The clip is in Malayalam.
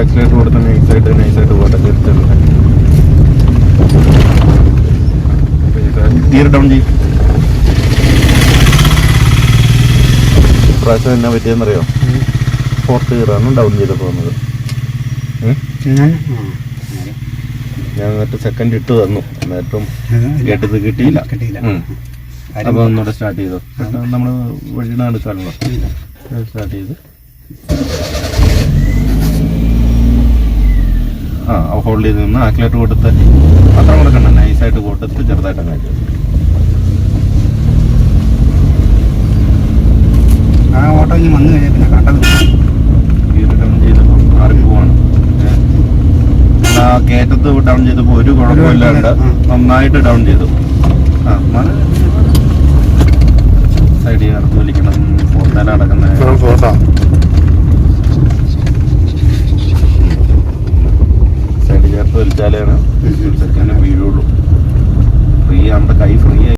ആക്സിലേറ്റർ കൊടുത്ത് നൈസായിട്ട് നൈസായിട്ട് പോകട്ടെ തീർച്ചയായിട്ടും. ഗിയർ ഡൗൺ ചെയ്യും പ്രാവശ്യം എന്നാ പറ്റിയെന്നറിയോ ഫോർത്ത് ഗിയറാണ് ഡൗൺ ചെയ്ത് പോകുന്നത്? ഞാൻ? എന്നിട്ട് സെക്കൻഡ് ഇട്ട് തന്നു. എന്നിട്ടും കേട്ടത് കിട്ടിയില്ല. അപ്പോൾ ഒന്നുകൂടെ സ്റ്റാർട്ട് ചെയ്തു? നമ്മൾ വഴിയുടെ അടുക്കാണല്ലോ സ്റ്റാർട്ട് ചെയ്ത് ആ ഹോൾഡ് ചെയ്ത് നിന്ന് ആക്ലേറ്റ് കൊടുത്ത് പത്രം കൊടുക്കണ്ട നൈസായിട്ട് കൊടുത്ത് ചെറുതായിട്ട് അങ്ങനെ ആ ഓട്ടോ ഇനി വന്നു കഴിഞ്ഞാൽ പിന്നെ കണ്ടത് ഡൗൺ ചെയ്തപ്പോൾ പോവാണ്. ആ കയറ്റത്ത് ഡൗൺ ചെയ്തപ്പോൾ ഒരു കുഴപ്പമില്ലാണ്ട് നന്നായിട്ട് ഡൗൺ ചെയ്തു. ആ വലിച്ചാലാണ് സെക്കൻഡ് വീഴുള്ളൂ. ഫ്രീ നമ്മുടെ കൈ ഫ്രീ